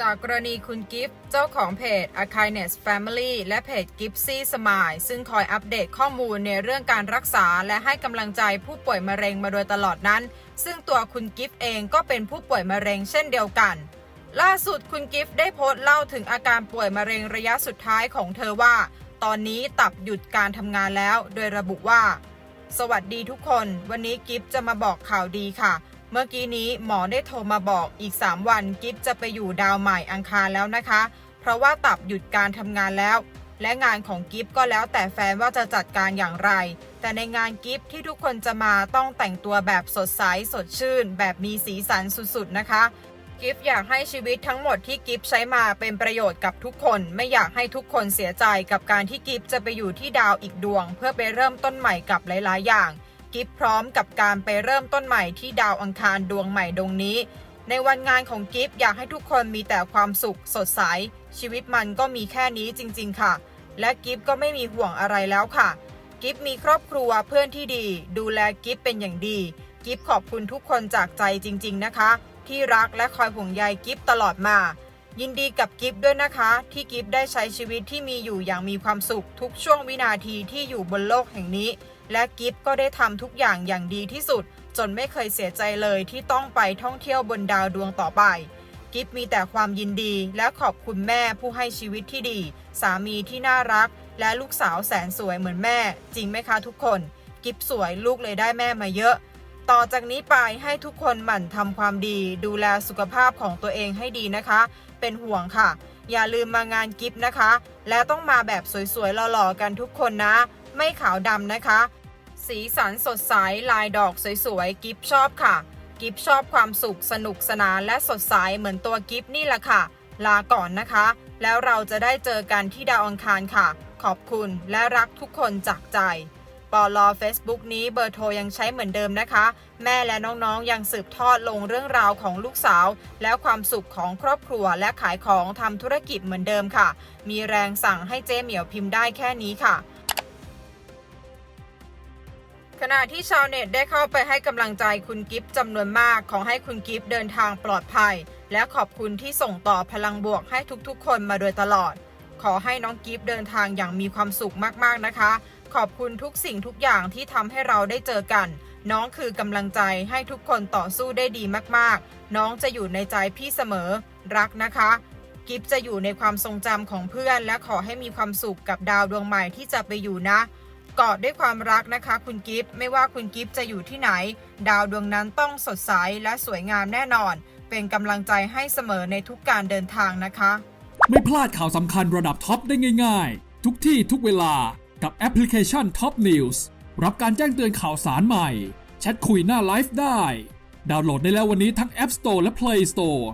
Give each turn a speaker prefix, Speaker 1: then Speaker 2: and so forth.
Speaker 1: จากกรณีคุณกิฟต์เจ้าของเพจ a k i n e s Family และเพจ g i p s y Smile ซึ่งคอยอัปเดตข้อมูลในเรื่องการรักษา และให้กำลังใจผู้ป่วยมะเร็งมาโดยตลอดนั้น ซึ่งตัวคุณกิฟต์เองก็เป็นผู้ป่วยมะเร็งเช่นเดียวกัน ล่าสุดคุณกิฟต์ได้โพสต์เล่าถึงอาการป่วยมะเร็งระยะสุดท้ายของเธอว่า ตอนนี้ตับหยุดการทำงานแล้ว โดยระบุว่า สวัสดีทุกคน วันนี้กิฟจะมาบอกข่าวดีค่ะ เมื่อกี้นี้หมอได้โทรมาบอกอีก 3 วันกิฟจะไปอยู่ดาวใหม่อังคารแล้วนะคะ เพราะว่าตับหยุดการทำงานแล้ว และงานของกิฟก็แล้วแต่แฟนว่าจะจัดการอย่างไร แต่ในงานกิฟที่ทุกคนจะมาต้องแต่งตัวแบบสดใสสดชื่น แบบมีสีสันสุดๆนะคะกิฟอยากให้ชีวิตทั้งหมดที่กิฟใช้มาเป็นประโยชน์กับทุกคน ไม่อยากให้ทุกคนเสียใจกับการที่กิฟจะไปอยู่ที่ดาวอีกดวง เพื่อไปเริ่มต้นใหม่กับหลาย ๆ อย่าง กิฟพร้อมกับการไปเริ่มต้นใหม่ที่ดาวอังคารดวงใหม่ดวงนี้ ในวันงานของกิฟอยากให้ทุกคนมีแต่ความสุขสดใส ชีวิตมันก็มีแค่นี้จริง ๆ ค่ะ และกิฟก็ไม่มีห่วงอะไรแล้วค่ะ กิฟมีครอบครัวเพื่อนที่ดี ดูแลกิฟเป็นอย่างดี กิฟขอบคุณทุกคนจากใจจริง ๆ นะคะ ที่รักและคอยห่วงใยกิฟตลอดมา ยินดีกับกิฟด้วยนะคะ ที่กิฟได้ใช้ชีวิตที่มีอยู่อย่างมีความสุขทุกช่วงวินาทีที่อยู่บนโลกแห่งนี้ และกิฟก็ได้ทำทุกอย่างอย่างดีที่สุด จนไม่เคยเสียใจเลยที่ต้องไปท่องเที่ยวบนดาวดวงต่อไป กิฟมีแต่ความยินดีและขอบคุณแม่ผู้ให้ชีวิตที่ดี สามีที่น่ารัก และลูกสาวแสนสวยเหมือนแม่ จริงไหมคะทุกคน กิฟสวยลูกเลยได้แม่มาเยอะ ต่อจากนี้ไปให้ทุกคนหมั่นทำความดี ดูแลสุขภาพของตัวเองให้ดีนะคะ เป็นห่วงค่ะ อย่าลืมมางานกิฟนะคะ และต้องมาแบบสวยๆหล่อๆกันทุกคนนะ ไม่ขาวดำนะคะ สีสันสดใสลายดอกสวยๆ กิฟชอบค่ะ กิฟชอบความสุขสนุกสนานและสดใสเหมือนตัวกิฟนี่แหละค่ะ ลาก่อนนะคะ แล้วเราจะได้เจอกันที่ดาวอังคารค่ะ ขอบคุณและรักทุกคนจากใจปอลอ Facebook นี้เบอร์โทรยังใช้เหมือนเดิมนะคะ แม่และน้องๆยังสืบทอดลงเรื่องราวของลูกสาว และความสุขของครอบครัวและขายของทำธุรกิจเหมือนเดิมค่ะ มีแรงสั่งให้เจ๊เหมียวพิมพ์ได้แค่นี้ค่ะ ขณะที่ชาวเน็ตได้เข้าไปให้กำลังใจคุณกิฟต์จำนวนมาก ขอให้คุณกิฟต์เดินทางปลอดภัย และขอบคุณที่ส่งต่อพลังบวกให้ทุกๆ คนมาโดยตลอด ขอให้น้องกิฟต์เดินทางอย่างมีความสุขมากๆนะคะ ขอบคุณทุกสิ่งทุกอย่างที่ทำให้เราได้เจอกัน น้องคือกำลังใจให้ทุกคนต่อสู้ได้ดีมากๆ น้องจะอยู่ในใจพี่เสมอ รักนะคะ กิฟจะอยู่ในความทรงจำของเพื่อน และขอให้มีความสุขกับดาวดวงใหม่ที่จะไปอยู่นะ กอดด้วยความรักนะคะ คุณกิฟต์ไม่ว่าคุณกิฟต์จะอยู่ที่ไหน ดาวดวงนั้นต้องสดใสและสวยงามแน่นอน เป็นกำลังใจให้เสมอในทุกการเดินทางนะคะ
Speaker 2: ไม่พลาดข่าวสำคัญระดับท็อปได้ง่าย ๆ ทุกที่ทุกเวลากับแอปพลิเคชัน Top News รับการแจ้งเตือนข่าวสารใหม่ แชทคุยหน้าไลฟ์ได้ ดาวน์โหลดได้แล้ววันนี้ทั้ง App Store และ Play Store